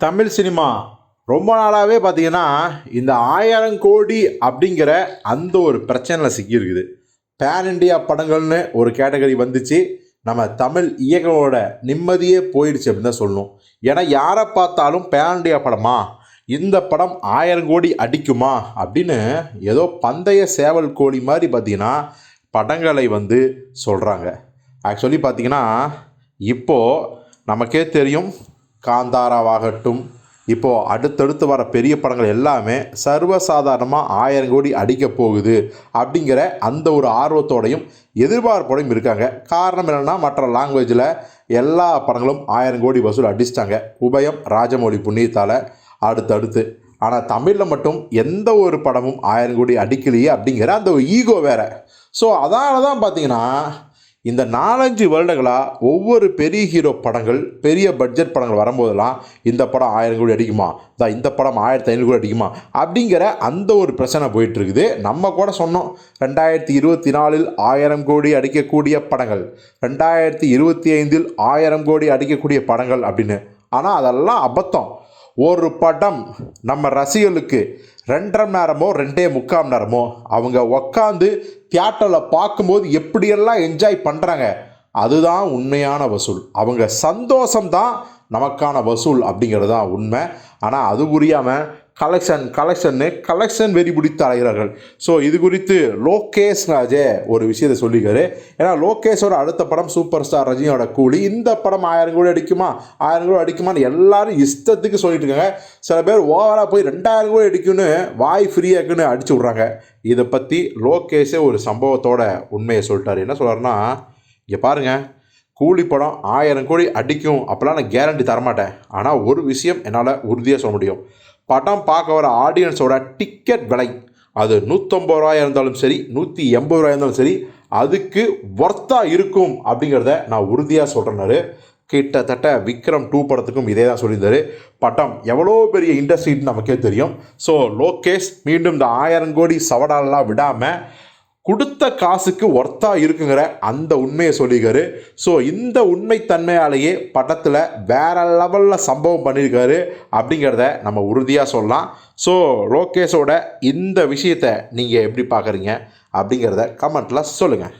Tamil cinema. ரொம்ப நாளாகவே பார்த்தீங்கன்னா இந்த ஆயிரம் கோடி அப்படிங்கிற அந்த ஒரு பிரச்சனையில் சிக்கியிருக்குது. பேன் இண்டியா படங்கள்னு ஒரு கேட்டகரி வந்துச்சு. நம்ம தமிழ் இயக்கங்களோட நிம்மதியே போயிடுச்சு அப்படின்னு தான் சொல்லணும். ஏன்னா யாரை பார்த்தாலும் பேன் இண்டியா படமா? இந்த படம் ஆயிரம் கோடி அடிக்குமா? அப்படின்னு ஏதோ பந்தய சேவல் கோழி மாதிரி பார்த்தீங்கன்னா படங்களை வந்து சொல்கிறாங்க ஆக்சுவலி பார்த்தீங்கன்னா இப்போது நமக்கே தெரியும் காந்தாராவாகட்டும். இப்போது அடுத்தடுத்து வர பெரிய படங்கள் எல்லாமே சர்வசாதாரணமாக ஆயிரம் கோடி அடிக்க போகுது அப்படிங்கிற அந்த ஒரு ஆர்வத்தோடையும் எதிர்பார்ப்போடையும் இருக்காங்க. காரணம் என்னென்னா மற்ற லாங்குவேஜில் எல்லா படங்களும் ஆயிரம் கோடி வசூல் அடிச்சிட்டாங்க. உபயம் ராஜமௌழி புண்ணியத்தால் அடுத்தடுத்து. ஆனால் தமிழில் மட்டும் எந்த ஒரு படமும் ஆயிரம் கோடி அடிக்கலையே அப்படிங்கிற அந்த ஒரு ஈகோ வேறு. ஸோ அதனால தான் பார்த்தீங்கன்னா இந்த நாலஞ்சு வருடங்களாக ஒவ்வொரு பெரிய ஹீரோ படங்கள் பெரிய பட்ஜெட் படங்கள் வரும்போதெல்லாம் இந்த படம் ஆயிரம் கோடி அடிக்குமா? தான் இந்த படம் ஆயிரத்தி ஐநூறு கோடி அடிக்குமா? அப்படிங்கிற அந்த ஒரு பிரச்சனை போயிட்டு இருக்குது நம்ம கூட சொன்னோம் ரெண்டாயிரத்தி இருபத்தி நாலில் ஆயிரம் கோடி அடிக்கக்கூடிய படங்கள் ரெண்டாயிரத்தி இருபத்தி ஐந்தில் ஆயிரம் கோடி அடிக்கக்கூடிய படங்கள் அப்படின்னு. ஆனால் அதெல்லாம் அபத்தம். ஒரு படம் நம்ம ரசிகர்களுக்கு ரெண்டரை மணி நேரமோ ரெண்டே முக்கால் நேரமோ அவங்க உக்காந்து தியேட்டரில் பார்க்கும்போது எப்படியெல்லாம் என்ஜாய் பண்ணுறாங்க அதுதான் உண்மையான வசூல். அவங்க சந்தோஷம்தான் நமக்கான வசூல் அப்படிங்கிறது தான் உண்மை. ஆனால் அது புரியாமல் கலெக்ஷன் கலெக்ஷன்னு கலெக்ஷன் வெறி பிடித்து அலைகிறார்கள். ஸோ இது குறித்து லோகேஷ் ராஜே ஒரு விஷயத்தை சொல்லிக்காரு ஏன்னா லோகேஷோட அடுத்த படம் சூப்பர் ஸ்டார் ரஜினியோட கூலி. இந்த படம் ஆயிரம் கோடி அடிக்குமா? ஆயிரம் கோடி அடிக்குமான்னு எல்லாரும் இஷ்டத்துக்கு சொல்லிட்டு இருக்காங்க சில பேர் ஓவராக போய் ரெண்டாயிரம் கோடி அடிக்குன்னு வாய் ஃப்ரீயாக்குன்னு அடிச்சு விட்றாங்க. இதை பற்றி லோகேஷே ஒரு சம்பவத்தோட உண்மையை சொல்லிட்டாரு. என்ன சொல்கிறாருன்னா இங்கே பாருங்கள் கூலி படம் ஆயிரம் கோடி அடிக்கும் அப்போலாம் நான் கேரண்டி தரமாட்டேன். ஆனால் ஒரு விஷயம் என்னால் உறுதியாக சொல்ல முடியும். படம் பார்க்க வர ஆடியன்ஸோட டிக்கெட் விலை அது நூற்றம்பது ரூபாயாக இருந்தாலும் சரி நூற்றி எண்பது ரூபாய் இருந்தாலும் சரி அதுக்கு ஒர்த்தாக இருக்கும் அப்படிங்கிறத நான் உறுதியாக சொல்கிறேன்னாரு கிட்டத்தட்ட விக்ரம் டூ படத்துக்கும் இதே தான் சொல்லியிருந்தாரு. படம் எவ்வளோ பெரிய இண்டஸ்ட்ரின்னு நமக்கே தெரியும். ஸோ லோகேஷ் மீண்டும் இந்த ஆயிரம் கோடி சவடாலெலாம் விடாமல் கொடுத்த காசுக்கு ஒர்த்தாக இருக்குங்கிற அந்த உண்மையை சொல்லியிருக்காரு. ஸோ இந்த உண்மைத்தன்மையாலேயே படத்தில் வேற லெவலில் சம்பவம் பண்ணியிருக்காரு அப்படிங்கிறத நம்ம உறுதியாக சொல்லலாம். ஸோ லோகேஷோட இந்த விஷயத்தை நீங்கள் எப்படி பார்க்குறீங்க அப்படிங்கிறத கமெண்ட்டில் சொல்லுங்கள்